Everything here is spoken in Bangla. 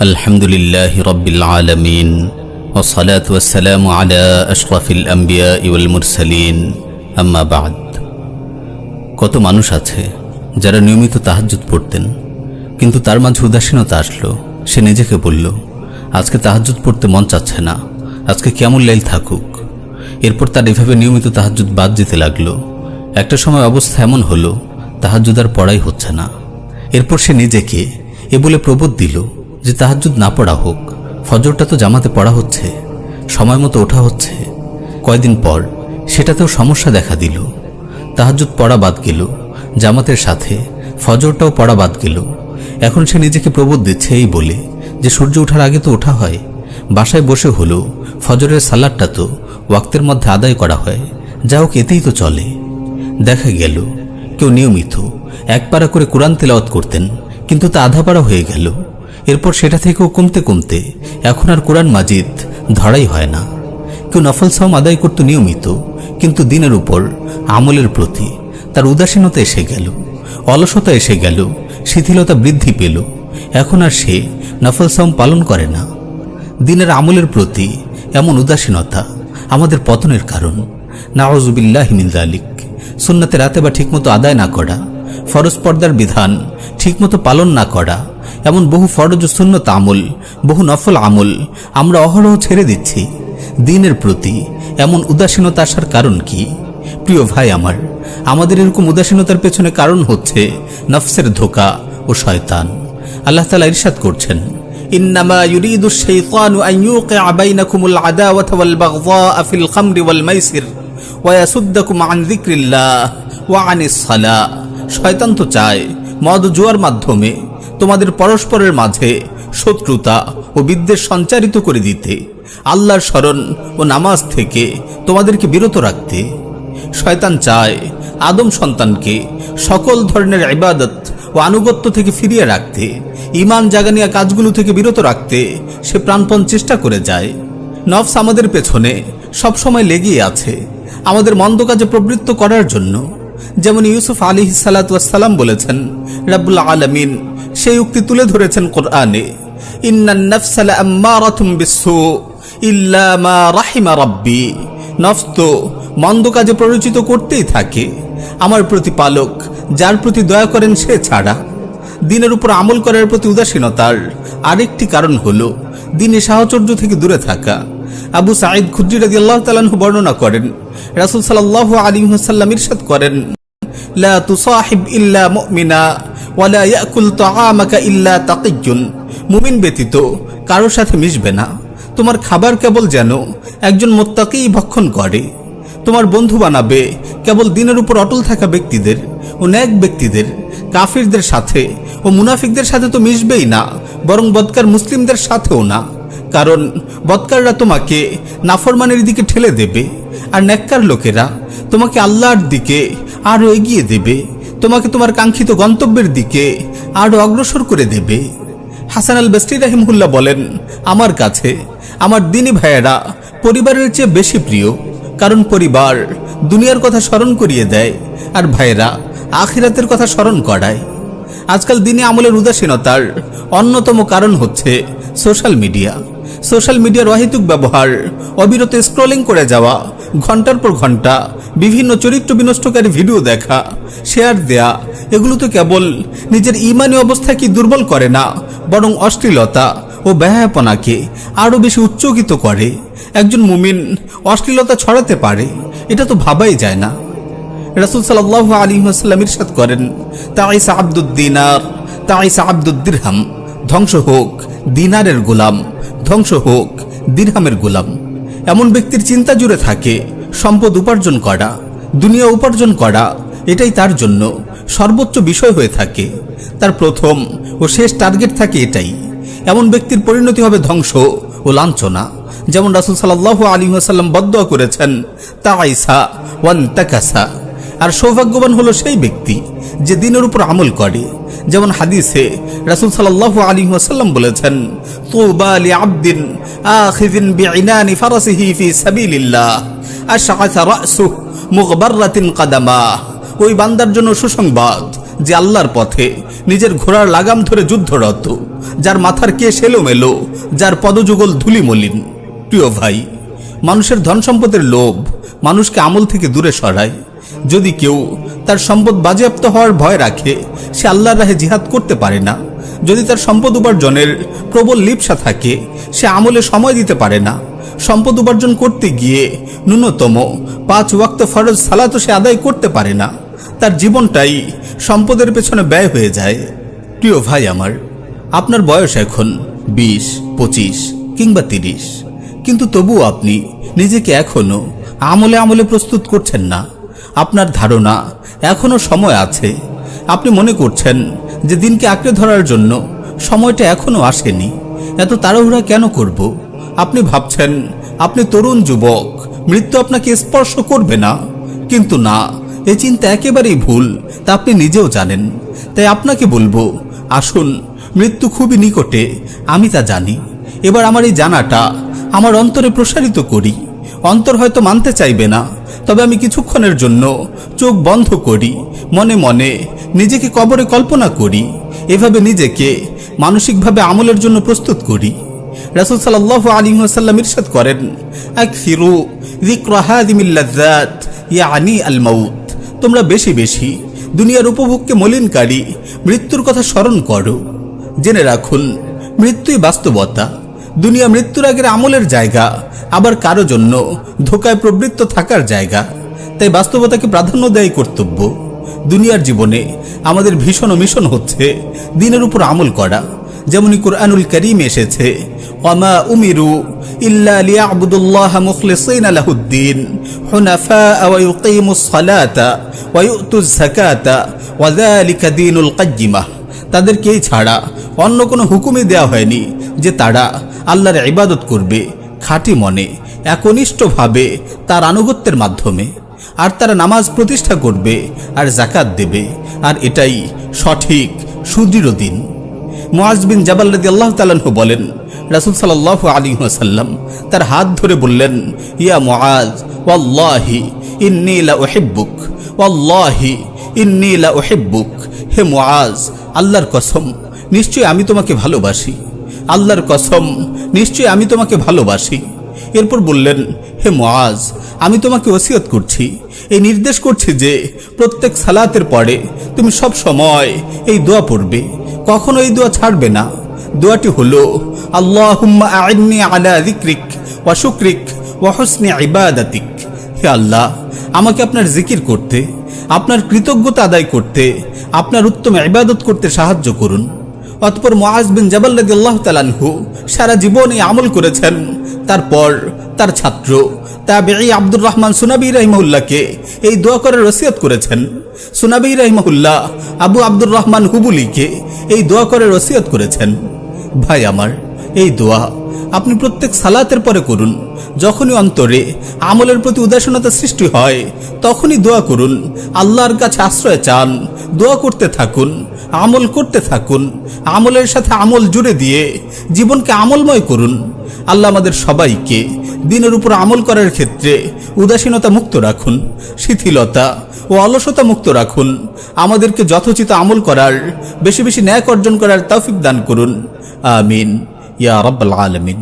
الحمد لله رب العالمين والصلاة والسلام على أشرف الأنبياء والمرسلين أما بعد কত মানুষ আছে যারা নিয়মিত তাহাজ্জুদ পড়তেন কিন্তু তার মাঝে উদাসীনতা আসলো সে নিজেকে বলল আজকে তাহাজ্জুদ পড়তে মন চাচ্ছে না আজকে কেমন লাইল থাকুক এরপর তার এভাবে নিয়মিত তাহাজ্জুদ বাদ যেতে লাগলো একটা সময় অবস্থা এমন হলো তাহাজ্জুদ আর পড়াই হচ্ছে না এরপর সে নিজেকে এ বলে প্রবোধ দিল যে তাহাজ্জুদ না পড়া হোক, ফজরটা তো জামাতে পড়া হচ্ছে, সময় মতো ওঠা হচ্ছে। কয়দিন পর সেটাতেও সমস্যা দেখা দিল। তাহাজ্জুদ পড়া বাদ গেল, জামাতের সাথে ফজরটাও পড়া বাদ গেল। এখন সে নিজেকে প্রবোধ দিচ্ছে এই বলে যে সূর্য ওঠার আগে তো ওঠা হয়। বাসায় বসে হলো, ফজরের সালাদটা তো ওয়াক্তের মধ্যে আদায় করা হয়, যা হোক এতেই তো চলে। দেখা গেল, কেউ নিয়মিত এক পারা করে কোরআন তেলাওয়াত করতেন, কিন্তু তা আধা পারা হয়ে গেল। এরপর সেটা থেকেও কমতে কমতে এখন আর কোরআন মাজিদ ধরাই হয় না। কেউ নফল সাম আদায় করত নিয়মিত, কিন্তু দিনের উপর আমলের প্রতি তার উদাসীনতা এসে গেল, অলসতা এসে গেল, শিথিলতা বৃদ্ধি পেল। এখন আর সে নফল সাম পালন করে না। দিনের আমলের প্রতি এমন উদাসীনতা আমাদের পতনের কারণ। নাওজুবিল্লাহ মিনজালিক সুন্নাতে রাতে বা ঠিকমতো আদায় না করা, ফরজ পর্দার বিধান ঠিকমতো পালন না করা এমন বহু ফরজ ও সুন্নত আমল বহু নফল আমল আমরা অহরহ ছেড়ে দিচ্ছি দিনের প্রতি এমন উদাসীনতা আসার কারণ কি প্রিয় ভাই আমার আমাদের এরকম উদাসীনতার পেছনে কারণ হচ্ছে নফসের ধোকা ও শয়তান আল্লাহ তালা ইরশাদ করছেন إنما يريد الشيطان أن يوقع بينكم العداوة والبغضاء في الخمر والميسر ويسدكم عن ذكر الله وعن الصلاة শয়তান তো চায় মদ জুয়ার মাধ্যমে তোমাদের পরস্পরের মাঝে শত্রুতা ও বিদ্বেষ সঞ্চারিত করে দিতে। আল্লাহর স্মরণ ও নামাজ থেকে তোমাদেরকে বিরত রাখতে। শয়তান চায় আদম সন্তানকে সকল ধরনের ইবাদত ও আনুগত্য থেকে ফিরিয়ে রাখতে। ইমান জাগানিয়া কাজগুলো থেকে বিরত রাখতে সে প্রাণপণ চেষ্টা করে যায়। নফস আমাদের পেছনে সবসময় লেগেই আছে। আমাদের মন্দ কাজে প্রবৃত্ত করার জন্য। যেমন ইউসুফ আলী সালাতাম বলেছেন, রাব্বুল আলমিন সেই উক্তি তুলে ধরেছেন কোরআনে। নফস মন্দ কাজে প্ররোচিত করতেই থাকে। আমার প্রতিপালক, যার প্রতি দয়া করেন সে ছাড়া। দিনের উপর আমল করার প্রতি উদাসীনতার আরেকটি কারণ হল দিনে সাহচর্য থেকে দূরে থাকা। আবু সাঈদ খুদ্রি রাজি আল্লাহ তালাহু বর্ণনা করেন, রাসুল সাল্লাহ আলী হাসাল্লাম ইরশাদ করেন, লা তুসাহিব ইল্লা মুমিনা। ওয়ালা ইয়াকুল তাআমাকা ইল্লা তাকিয়ুন মুমিন ব্যতীত কারোর সাথে মিশবে না। তোমার খাবার কেবল যেন একজন মোত্তাকেই ভক্ষণ করে। তোমার বন্ধু বানাবে কেবল দিনের উপর অটল থাকা ব্যক্তিদের ও ন্যাক ব্যক্তিদের, কাফিরদের সাথে ও মুনাফিকদের সাথে তো মিশবেই না, বরং বদকার মুসলিমদের সাথেও না। কারণ বদকাররা তোমাকে নাফরমানের দিকে ঠেলে দেবে, আর ন্যাক্কার লোকেরা তোমাকে আল্লাহর দিকে আরও এগিয়ে দেবে। তোমাকে তোমার কাঙ্ক্ষিত গন্তব্যের দিকে আরও অগ্রসর করে দেবে। হাসান আল বেস্টি রাহিমহুল্লাহ বলেন, আমার কাছে, আমার দিনী ভাইয়েরা পরিবারের চেয়ে বেশি প্রিয়। কারণ পরিবার দুনিয়ার কথা স্মরণ করিয়ে দেয় আর ভাইয়েরা আখিরাতের কথা স্মরণ করায়। আজকাল দিনে আমলের উদাসীনতার অন্যতম কারণ হচ্ছে সোশ্যাল মিডিয়া। সোশ্যাল মিডিয়ার অহেতুক ব্যবহার, অবিরত স্ক্রলিং করে যাওয়া ঘণ্টার পর ঘণ্টা বিভিন্ন চরিত্র বিনষ্টকারী ভিডিও দেখা শেয়ার দেয়া, এগুলো তো কেবল নিজের ইমানি অবস্থাকে দুর্বল করে না, বরং অশ্লীলতা ও ব্যয়াপনাকে আরও বেশি উচ্চকিত করে। একজন মুমিন অশ্লীলতা ছড়াতে পারে, এটা তো ভাবাই যায় না। রাসুল সাল্লাহ আলী আসাল্লাম ইরশাদ করেন, তাইসা আব্দুদ্দিনার তাইসা আব্দুদ্দিরহাম ধ্বংস হোক দিনারের গোলাম, ধ্বংস হোক দিরহামের গোলাম। এমন ব্যক্তির চিন্তা জুড়ে থাকে, সম্পদ উপার্জন করা, দুনিয়া উপার্জন করা, এটাই তার জন্য সর্বোচ্চ বিষয় হয়ে থাকে। তার প্রথম ও শেষ টার্গেট থাকে এটাই। এমন ব্যক্তির পরিণতি হবে ধ্বংস ও লাঞ্ছনা। যেমন রাসুল সাল্লাহ আলী আসাল্লাম বদ্ধ করেছেন তা আইসা ওয়ান তাকাসা। আর সৌভাগ্যবান হলো সেই ব্যক্তি যে দিনের উপর আমল করে। যেমন হাদিসে রাসুল সাল্লাহ আলী ওয়াসাল্লাম বলেছেন, তুবা লি আবদিন আখিদিন বিইনানি ফারাসিহি ফি সাবিলিল্লাহ আশআসা রাসুহ মুগবাররাতিন কাদামা। ওই বান্দার জন্য সুসংবাদ যে আল্লাহর পথে নিজের ঘোড়ার লাগাম ধরে যুদ্ধরত যার মাথার কেশ এলোমেলো যার পদযুগল ধুলি মলিন প্রিয় ভাই, মানুষের ধন সম্পদের লোভ মানুষকে আমল থেকে দূরে সরায়। যদি কেউ তার সম্পদ বাজেয়াপ্ত হওয়ার ভয় রাখে, সে আল্লাহর রাহে জিহাদ করতে পারে না। যদি তার সম্পদ উপার্জনের প্রবল লিপসা থাকে, সে আমলে সময় দিতে পারে না। সম্পদ উপার্জন করতে গিয়ে ন্যূনতম পাঁচ ওয়াক্ত ফরজ সালাতো সে আদায় করতে পারে না। তার জীবনটাই সম্পদের পেছনে ব্যয় হয়ে যায়। প্রিয় ভাই আমার, আপনার বয়স এখন বিশ, পঁচিশ কিংবা তিরিশ। কিন্তু তবুও আপনি নিজেকে এখনও আমলে আমলে প্রস্তুত করছেন না। আপনার ধারণা এখনও সময় আছে। আপনি মনে করছেন যে দিনকে আঁকড়ে ধরার জন্য সময়টা এখনও আসেনি। এত তাড়াহুড়া কেন করব? আপনি ভাবছেন, আপনি তরুণ যুবক, মৃত্যু আপনাকে স্পর্শ করবে না। কিন্তু না এই চিন্তা একেবারেই ভুল, তা আপনি নিজেও জানেন। তাই আপনাকে বলব, আসুন, মৃত্যু খুবই নিকটে, আমি তা জানি। এবার আমার এই জানাটা আমার অন্তরে প্রসারিত করি। অন্তর হয়তো মানতে চাইবে না, তবে আমি কিছুক্ষণের জন্য চোখ বন্ধ করি, মনে মনে নিজেকে কবরে কল্পনা করি, এভাবে নিজেকে মানসিকভাবে আমলের জন্য প্রস্তুত করি। রাসুল সাল্লাহ আলী সাল্লাম ইরশাদ করেন এক ফিরু ইয়ানি আল মাউত। তোমরা বেশি বেশি দুনিয়ার উপভোগকে মলিনকারী মৃত্যুর কথা স্মরণ করো। জেনে রাখুন, মৃত্যুই বাস্তবতা। দুনিয়া মৃত্যুর আগের আমলের জায়গা, আবার কারও জন্য ধোকায় প্রবৃত্ত থাকার জায়গা। তাই বাস্তবতাকে প্রাধান্য দেয় কর্তব্য। দুনিয়ার জীবনে আমাদের ভীষণ ও মিশন হচ্ছে দিনের উপর আমল করা। যেমনই কোরআনুল করিম এসেছে, ওয়ামা উমিরু ইল্লা লিয়াবুদুল্লাহ মুখলিসিনা লাহুদ্দিন হুনাফা ওয়া ইউকিমুস সালাতা ওয়া ইউতুজ যাকাতা ওয়া যালিকা তাদেরকেই ছাড়া অন্য কোনো হুকুমই দেওয়া হয়নি যে তারা আল্লাহর ইবাদত করবে, খাঁটি মনে, একনিষ্ঠভাবে তার আনুগত্যের মাধ্যমে। আর তারা নামাজ প্রতিষ্ঠা করবে, আর জাকাত দেবে, আর এটাই সঠিক, সুদৃঢ় দিন। মুআজ বিন জাবাল রাদি আল্লাহ তালাহু বলেন, রাসুল সাল্লাহ আলী সাল্লাম তার হাত ধরে বললেন, ইয়া মুআজ, ওয়াল্লাহি ইন্নী লা উহিব্বুক ওয়াল্লাহি ইন্নী লা উহিব্বুক হে মুআজ আল্লাহর কসম, নিশ্চয়ই আমি তোমাকে ভালোবাসি। আল্লাহর কসম, নিশ্চয়ই আমি তোমাকে ভালোবাসি। এরপর বললেন, হে মুআজ, আমি তোমাকে ওসিয়ত করছি। এই নির্দেশ করছি যে, প্রত্যেক সালাতের পরে তুমি সব সময় এই দোয়া পড়বে। কখনো এই দোয়া ছাড়বে না। দোয়াটি হলো, আল্লাহুম্মা আইন্নি আলা যিকরিক ওয়া হে আল্লাহ, আমাকে আপনার জিকির করতে, আপনার কৃতজ্ঞতা আদায় করতে আপনার উত্তম ইবাদত করতে সাহায্য করুন। অতপর মহাজ বিন জাবাল রাদিয়াল্লাহু তাআলাহু সারা জীবন এই আমল করেছেন। তারপর তার ছাত্র তাবেঈ আব্দুর রহমান সুনাবি রহিমউল্লাহকে এই দোয়া করার রসিয়ত করেছেন। সুনাবি রহিমউল্লাহ আবু আব্দুর রহমান হুবুলিকে এই দোয়া করার রসিয়ত করেছেন। ভাই আমার এই দোয়া আপনি প্রত্যেক সালাতের পরে করুন। যখনই অন্তরে আমলের প্রতি উদাসীনতা সৃষ্টি হয়, তখনই দোয়া করুন। আল্লাহর কাছে আশ্রয় চান, দোয়া করতে থাকুন, আমল করতে থাকুন, আমলের সাথে আমল জুড়ে দিয়ে জীবনকে আমলময় করুন। আল্লাহ আমাদের সবাইকে দিনের উপর আমল করার ক্ষেত্রে উদাসীনতা মুক্ত রাখুন, শিথিলতা ও অলসতা মুক্ত রাখুন। আমাদেরকে যথোচিত আমল করার, বেশি বেশি ন্যায় অর্জন করার তৌফিক দান করুন। আমিন। ইয়া রব্বাল আলমিন